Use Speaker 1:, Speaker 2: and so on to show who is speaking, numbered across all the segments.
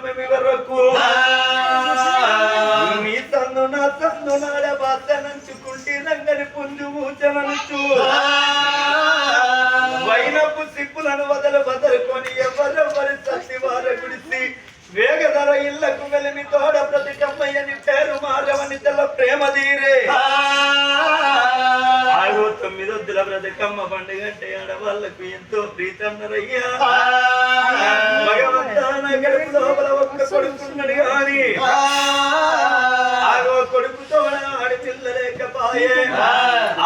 Speaker 1: పున్నమి వరకు నీ తన్ను నా తన్ను నాడ బాధ నంచుకుంటే రంగని పుంజు మూచననుచు వైనపు సిప్పులను వదలు వదలుకొని ఎవరెవరి సత్తి వార గుడిసి వేగధర ఇళ్ళకు వెలిమి తోడ ప్రతి కమ్మయ్యని పేరు మారవని తెల్ల ప్రేమ తీరే. ఆగో తొమ్మిదొద్దుల బ్రతకమ్మ పండుగ అంటే ఆడవాళ్ళకు ఎంతో ప్రీతన్నరయ్యా భగవంతా నా గడుపు లోపల ఒక్క కొడుకున్నాడు ఆగో కొడుకుతో ఆడపిల్ల లేకపాయే.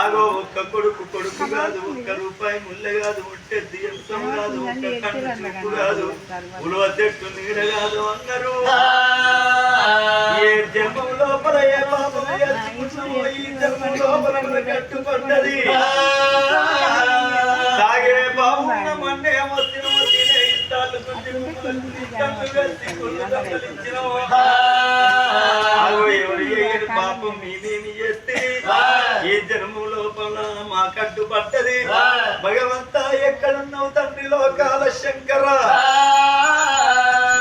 Speaker 1: ఆగో ఒక్క కొడుకు కొడుకు కాదు ఒక్క రూపాయి ముల్లె కాదు ఉంటే దీర్ఘం కాదు ఒక్క కన్ను చూపు కాదు ఉలువ చెట్టు నీడ కాదు అన్నారు ఏ జన్మం లోపల ఏ పాపం ఈ జన్మం లోపల కట్టుకున్నది తాగే బాబున్న మన్నే వచ్చిన తినే ఇష్టాలు. జన్మ లోపల మా కట్టుబట్టది భగవంతా ఎక్కడున్నావు తండ్రి లోకాల శంకర?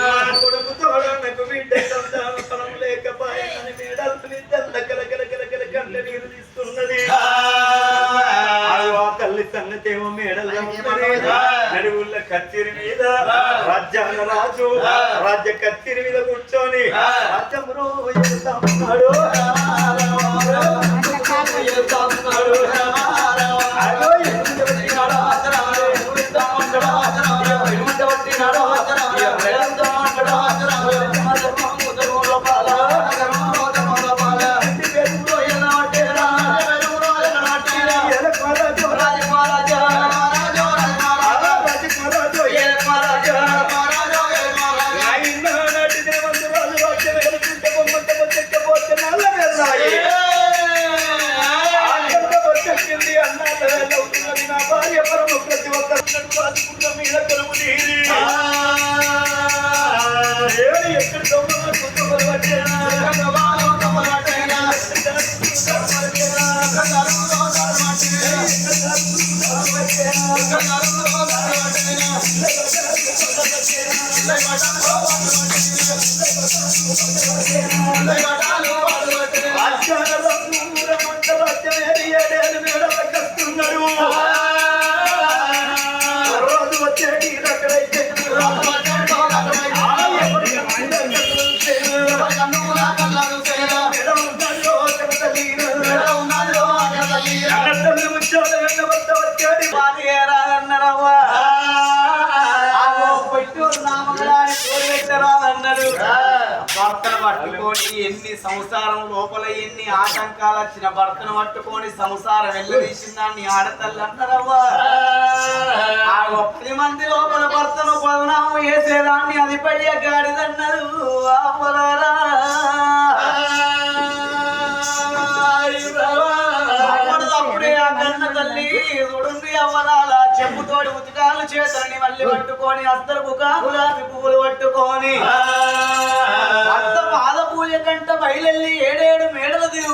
Speaker 1: నా కొడుకు తోడనకు బిడ్డ సంతాన లేకపాయని మేడల్ని తెల్ల కల కల కల కల కళ్ళ నీరు ఆ. తల్లి సంగతేమో ఉన్నది. నడువుల కత్తిరి మీద రాజ్యాల రాజు రాజ్య కత్తిరి మీద కూర్చొని రాజ్యమును ఎదుగుతామన్నాడు Yanmayanları hemen రోజు
Speaker 2: భర్తను పట్టుకొని ఎన్ని సంసారం లోపల ఎన్ని ఆటంకాలు వచ్చిన భర్తను పట్టుకొని సంసారం వెళ్ళదీసిందాన్ని ఆడతల్లి అంటారవ్వా. ఆ పది మంది లోపల భర్తను పదనాము వేసేదాన్ని అది పయ్య గాడిదన్నారు. అవ్వలారా అప్పుడప్పుడే ఆ కన్న తల్లి అవ్వరాల చెప్పుతోడి ఉతికాలు చేతని మళ్ళీ పట్టుకొని అత్తరు గులాబీ పువ్వులు పట్టుకొని. బాల్యకంట బయలెళ్ళి ఏడేడు మేడలు దిగు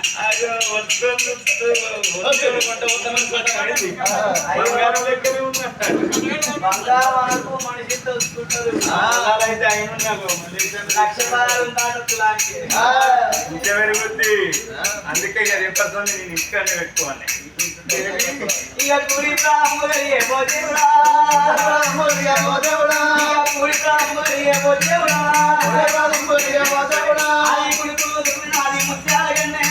Speaker 2: బంగారు మనిషి తోసుకుంటారు
Speaker 1: అలాగైతే అయిన
Speaker 2: లక్ష
Speaker 1: పెరుగుద్ది అందుకే ఇక రేపటి నేను ఇంటికానే పెట్టుకోవాలి
Speaker 2: ఇక పూరి రాములయ్యేమో దేవుడా రాములయ్యేమో దేవుడా పూరి రాములయ్యేమో దేవుడా రాములయ్యేమో దేవుడా అది కుడి కుడి నాది
Speaker 3: ముత్యాలయ్యనే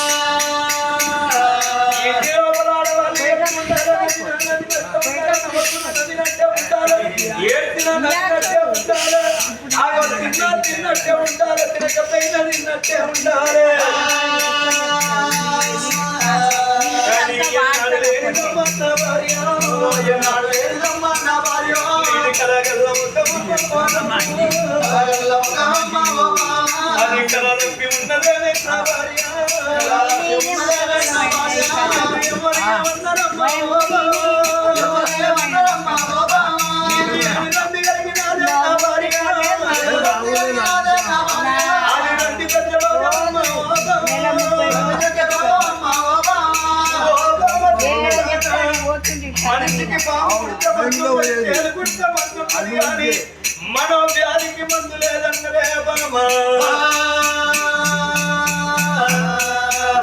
Speaker 3: ఏడ్చినా నచ్చినట్టే
Speaker 2: ఉండాలి. ఆగో
Speaker 1: తిన్నా తిన్నట్టే ఉండాలి. తినకపోయినా తిన్నట్టే ఉండాలి. అది కలరొప్పి ఉన్నదే నా భార్య. ఉన్నదే నా భార్య. ఎవరే ఉన్నారమ్మా ఎవరే ఉన్నారమ్మా అది మనో వ్యాధికి మందు లేదన్నదే బాబా.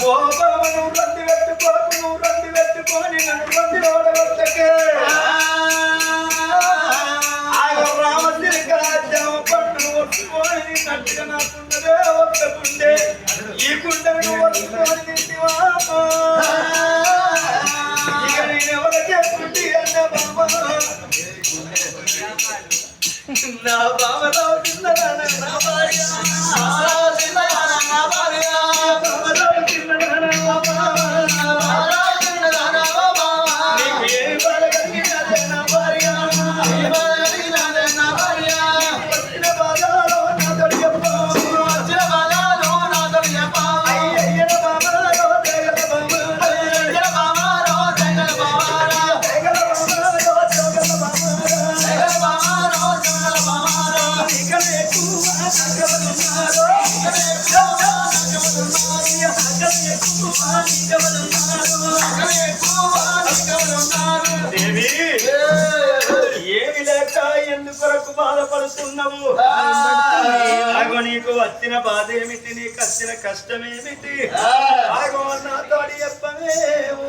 Speaker 1: ఓ బాబా నువ్వు రంది పెట్టుకోకు నువ్వు రంది పెట్టుకోని నన్ను రంది ఓడగొట్టకే. నాకుండదే ఒక్కకుండే. ఈ కుండను వస్తువు తింటివా నా బావలో పిల్లల నా భార్య. పిల్లల నా భార్య. బావలో పిల్లల నా భార్య. ఏమి లేక ఎందుకొరకు బాధపడుతున్నావు? ఆగో నీకు వచ్చిన బాధ ఏమిటి నీకు వచ్చిన కష్టం ఏమిటి ఆగో నాతో చెప్పవే ఓ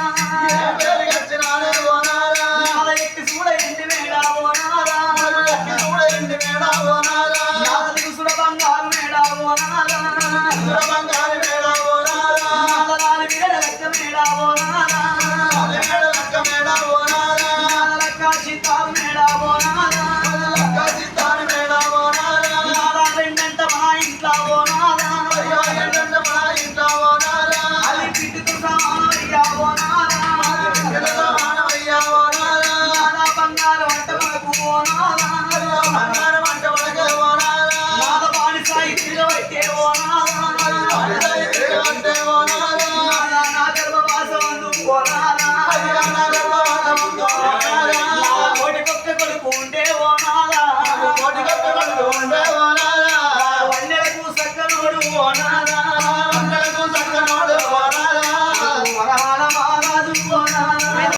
Speaker 1: সোনারা